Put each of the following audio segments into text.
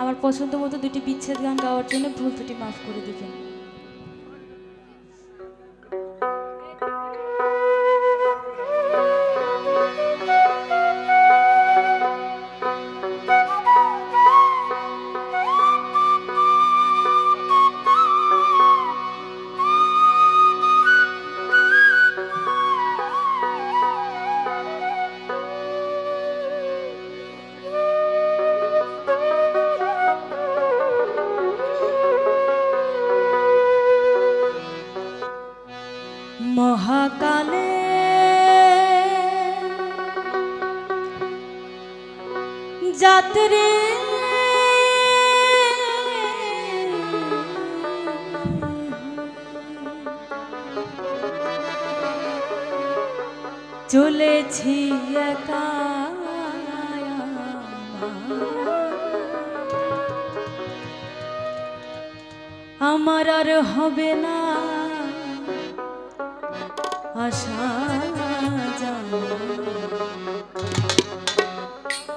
আমার পছন্দ মতো দুটি বিচ্ছেদ গান গাওয়ার জন্য ভুল দুটি মাফ করে দিবেন। মহাকালে। যাত্রে। চলেছি আমার আর হবে না। আশা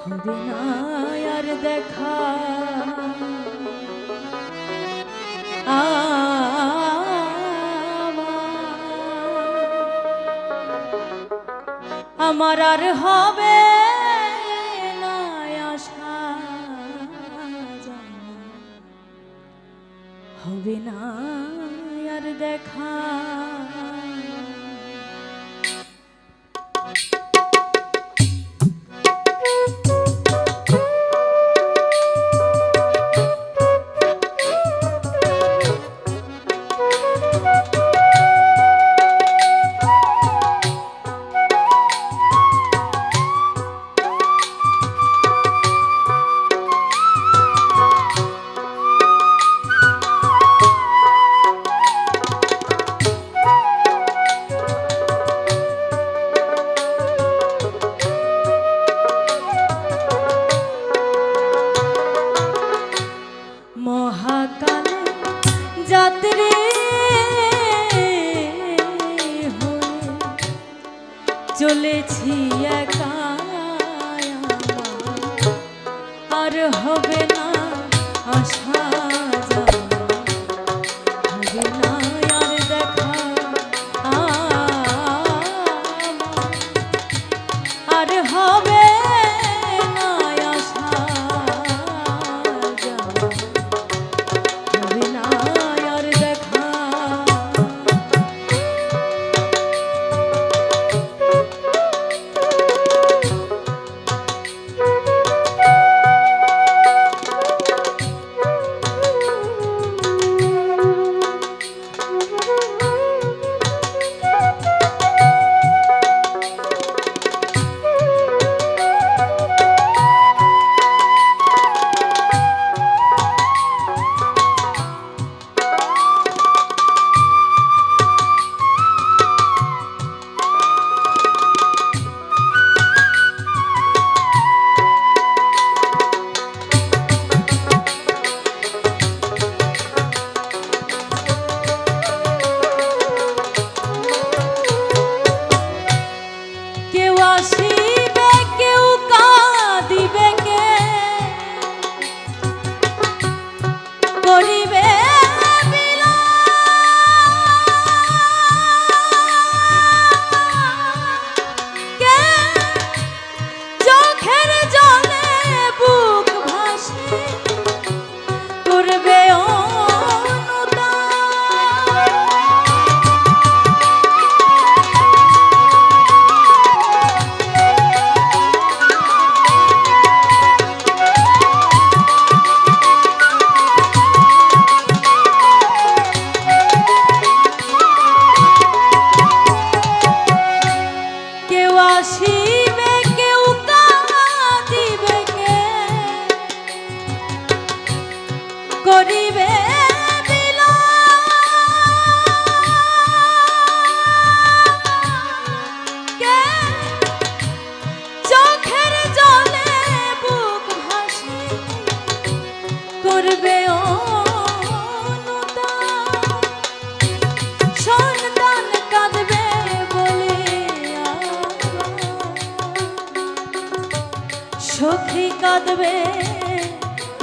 হবে না আর দেখা আমার আর হবে গেছি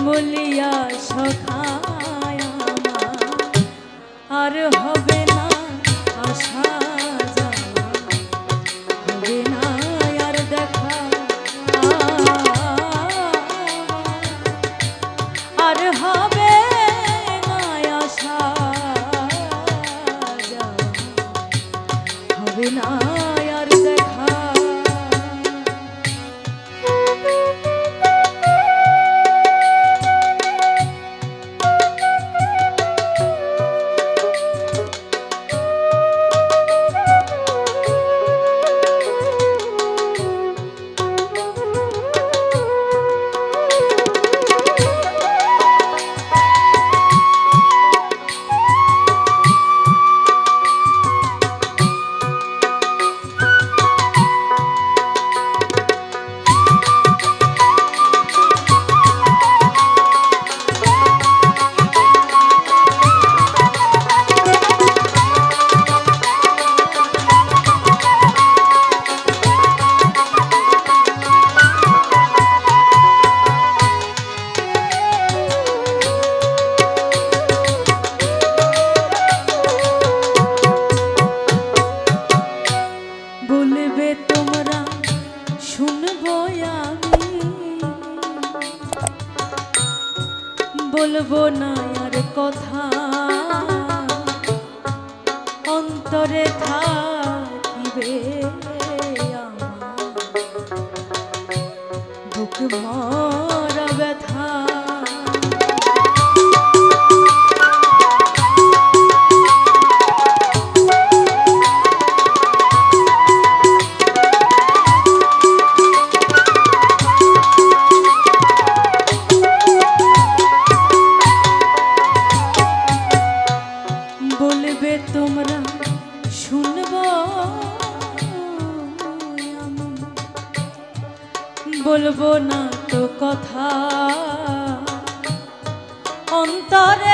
বলিয়া সখায় আর হবে না আশা। বুক কথা। অন্তরে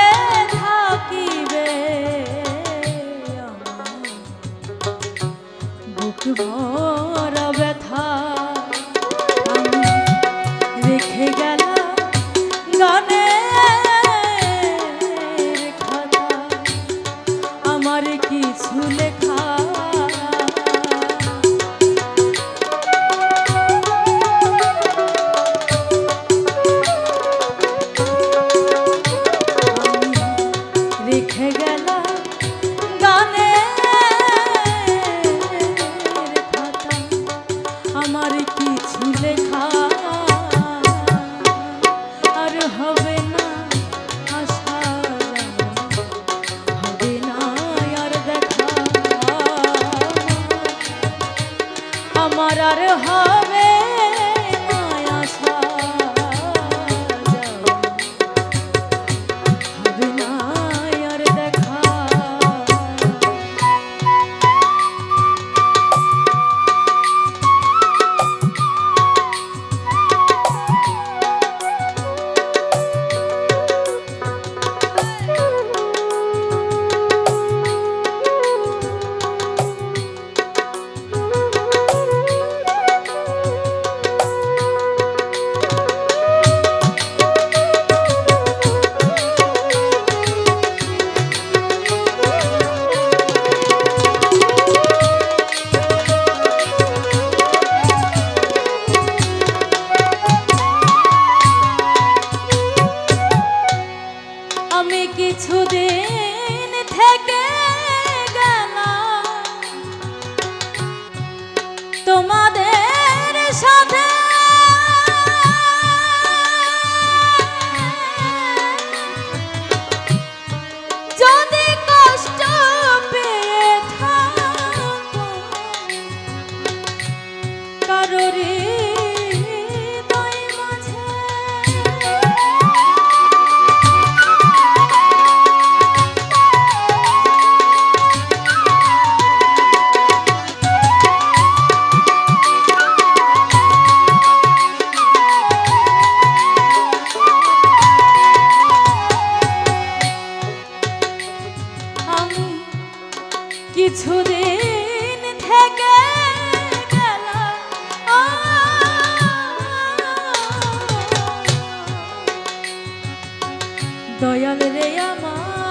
দয়াল রে আমার।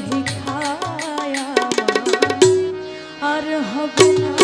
ভিখায় আর হবে না